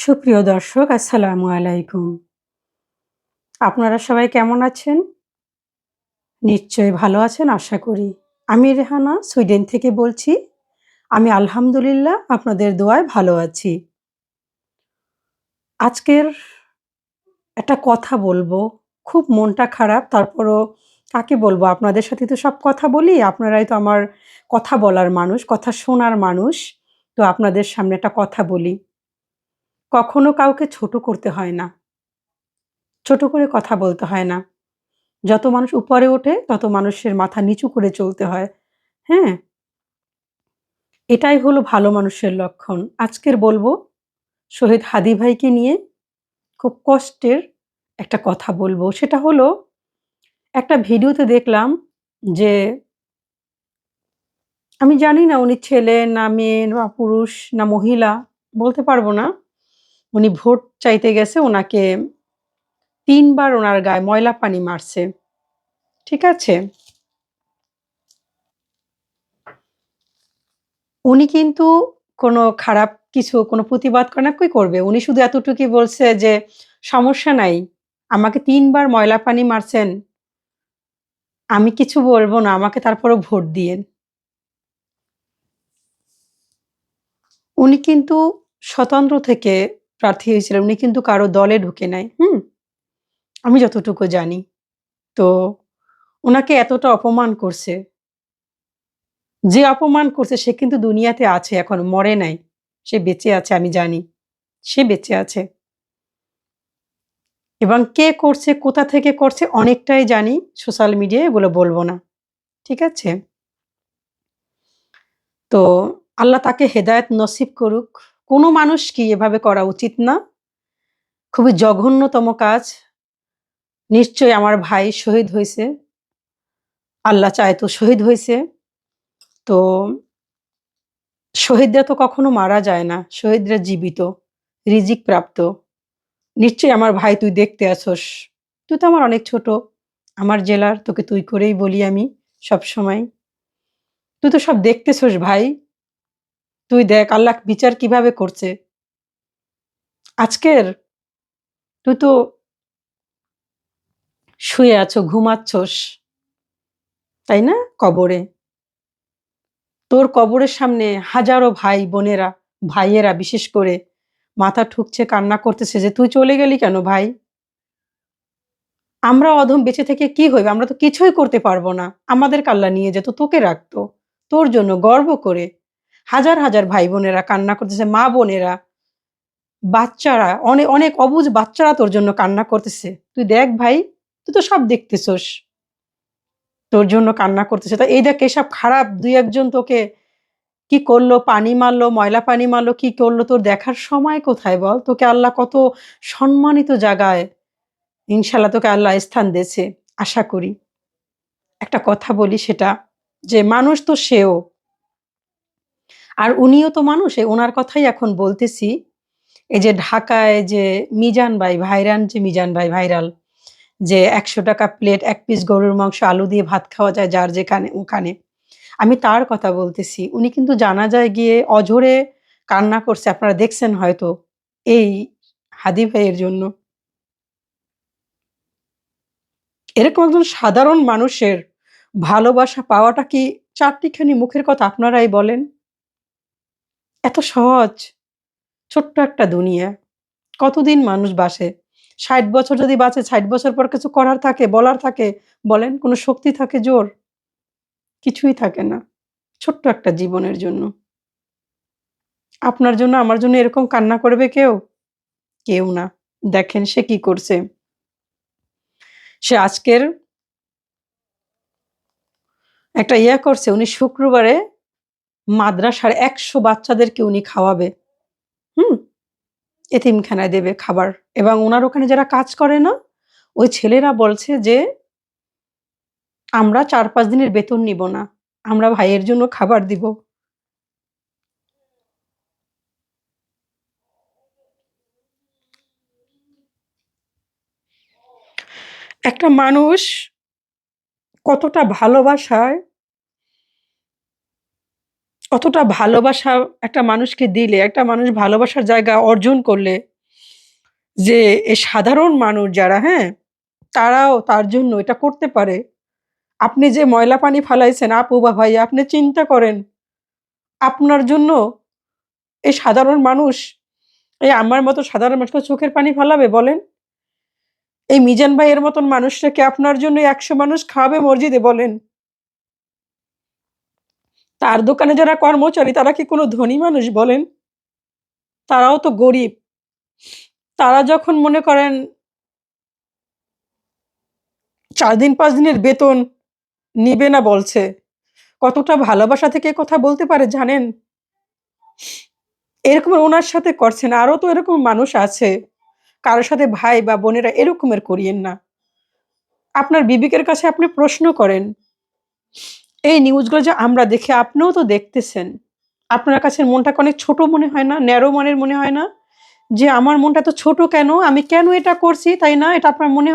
সুপ্রিয় দর্শক, আসসালামু আলাইকুম। আপনারা সবাই কেমন আছেন? নিশ্চয়ই ভালো আছেন, আশা করি। আমি রেহানা, সুইডেন থেকে বলছি। আমি আলহামদুলিল্লাহ আপনাদের দোয়ায় ভালো আছি। আজকের একটা কথা বলব। খুব মনটা খারাপ, তারপরও কাকে বলব? আপনাদের সাথে তো সব কথা বলি, আপনারাই তো আমার কথা বলার মানুষ, কথা শোনার মানুষ। তো আপনাদের সামনে একটা কথা বলি। কখনো কাউকে ছোট করতে হয় না। ছোট করে কথা বলতে হয় না। যত মানুষ উপরে ওঠে, তত মানুষের মাথা নিচু করে চলতে হয়। হ্যাঁ? এটাই হলো ভালো মানুষের লক্ষণ। আজকের বলব, শহীদ হাদি ভাইকে নিয়ে খুব কষ্টের একটা কথা বলব। সেটা হলো, একটা ভিডিওতে দেখলাম যে, আমি জানি না উনি ছেলে না মেয়ে, না পুরুষ, না মহিলা, বলতে পারব না। উনি ভোট চাইতে গেছে, ওনাকে তিনবার ওনার গায়ে ময়লা পানি মারছে। ঠিক আছে? উনি কিন্তু কোনো খারাপ কিছু, কোনো প্রতিবাদ করে না, কই করবে? উনি শুধু এতটুকুই বলছে যে, সমস্যা নাই, আমাকে তিনবার ময়লা পানি মারছেন, আমি কিছু বলব না, আমাকে তারপরও ভোট দিয়েন। উনি কিন্তু স্বতন্ত্র থেকে প্রার্থী হয়েছিলেন উনি কিন্তু কারও দলে ঢুকে নাই, হুম? আমি যতটুকু জানি। তো ওনাকে এতটা অপমান করছে, যে অপমান করছে, সে কিন্তু দুনিয়াতে আছে এখন, মরে নাই। সে বেঁচে আছে, আমি জানি। সে বেঁচে আছে। এবং কে করছে, কোথা থেকে করছে, অনেকটাই জানি, সোশ্যাল মিডিয়ায় এগুলো বলব না। ঠিক আছে? তো আল্লাহ তাকে হেদায়ত নসিব করুক। কোনো মানুষ কি এভাবে করা উচিত না? খুবই জঘন্যতম কাজ। নিশ্চয় আমার ভাই শহীদ হয়েছে। আল্লাহ চায় তো শহীদ হয়েছে। তো শহীদরা তো কখনো মারা যায় না। শহীদরা জীবিত, রিজিক প্রাপ্ত। নিশ্চয়ই আমার ভাই তুই দেখতে আসোস। তুই তো আমার অনেক ছোট। আমার জেলার তোকে তুই করেই বলি আমি সব সময় তুই তো সব দেখতেছোস ভাই। তুই দেখ আল্লাহ বিচার কীভাবে করছে। আজকের তুই তো শুয়ে আছো, ঘুমাচ্ছস, তাই না? কবরে। তোর কবরের সামনে হাজারো ভাই, বোনেরা, ভাইয়েরা বিশেষ করে মাথা ঠুকছে, কান্না করতেছে যে তুই চলে গেলি কেন ভাই? আমরা অধম বেঁচে থেকে কি হইবে? আমরা তো কিছুই করতে পারব না। আমাদের কাল্লা নিয়ে যেত তোকে রাখতো। তোর জন্য গর্ব করে হাজার হাজার ভাই বোনেরা কান্না করতেছে, মা বোনেরা, বাচ্চারা অনেক অনেক অবুজ বাচ্চারা তোর জন্য কান্না করতেছে। তুই দেখ ভাই, তুই তো সব দেখতেছোস। তোর জন্য কান্না করতেছে। তা এই দেখ এসব খারাপ? দুই একজন তোকে কি করল? পানি মারলো, ময়লা পানি মারলো, কি করল? তোর দেখার সময় কোথায় বল? তোকে আল্লাহ কত সম্মানিত জায়গায় ইনশাল্লাহ তোকে আল্লাহ স্থান দিয়েছে। আশা করি। একটা কথা বলি সেটা, যে মানুষ তো সেও আর উনিও তো মানুষ ওনার কথাই এখন বলতেছি। এই যে ঢাকায় যে মিজান ভাই, ভাইরান যে মিজান ভাই, ভাইরাল, যে একশো টাকা প্লেট, এক পিস গরুর মাংস, আলু দিয়ে ভাত খাওয়া যায় যার যেখানে, ওখানে। আমি তার কথা বলতেছি, উনি কিন্তু জানা যায় গিয়ে অঝরে কান্না করছে, আপনারা দেখছেন হয়তো এই হাদি ভাইয়ের জন্য। এরকম একজন সাধারণ মানুষের ভালোবাসা পাওয়াটা কি চারটিখানি মুখের কথা আপনারাই বলেন? এত সহজ। ছোট্ট একটা দুনিয়া। কতদিন মানুষ বাসে ষাট বছর যদি বাঁচে, ষাট বছর পর কিছু করার থাকে, বলার থাকে, বলেন কোনো শক্তি থাকে জোর? কিছুই থাকে না। ছোট্ট একটা জীবনের জন্য। আপনার জন্য, আমার জন্য এরকম কান্না করবে কেউ? কেউ না। দেখেন সে কি করছে। সে আজকের একটা ইয়া করছে, উনি শুক্রবারে মাদ্রাসার একশো বাচ্চাদেরকে উনি খাওয়াবে। হুম? এতিমখানায় দেবে খাবার। এবং ওনার ওখানে যারা কাজ করে না, ওই ছেলেরা বলছে যে, আমরা চার পাঁচ দিনের বেতন নিব না। আমরা ভাইয়ের জন্য খাবার দিব। একটা মানুষ কতটা ভালোবাসায় কতটা ভালোবাসা একটা মানুষকে দিলে, একটা মানুষ ভালোবাসার জায়গা অর্জন করলে যে এ সাধারণ মানুষ যারা হ্যাঁ তারাও তার জন্য এটা করতে পারে। আপনি যে ময়লা পানি ফালাইছেন, আপু বা ভাই, আপনি চিন্তা করেন, আপনার জন্য এই সাধারণ মানুষ এই আমার মতো সাধারণ মানুষকে চোখের পানি ফালাবে, বলেন? এই মিজান ভাইয়ের মতন মানুষটাকে আপনার জন্য একশো মানুষ খাওয়াবে মসজিদে, বলেন? তার দোকানে যারা কর্মচারী, তারা কি কোনো ধনী মানুষ বলেন? তারাও তো গরিব। তারা যখন মনে করেন চার দিন, পাঁচ দিনের বেতন নিবে না বলছে, কতটা ভালোবাসা থেকে কথা বলতে পারে জানেন? এরকম ওনার সাথে করছেন, আরও তো এরকম মানুষ আছে। কারোর সাথে ভাই বা বোনেরা এরকমের করিয়েন না। আপনার বিবেকের কাছে আপনি প্রশ্ন করেন এই নিউজগুলো যে আমরা দেখে, আপনিও তো দেখতেছেন। আপনার কাছে মনটা অনেক ছোট মনে হয় না? ন্যারো মনের মনে হয় না? যে আমার মনটা তো ছোট কেন? আমি কেন এটা করছি? তাই না? এটা আপনার মনে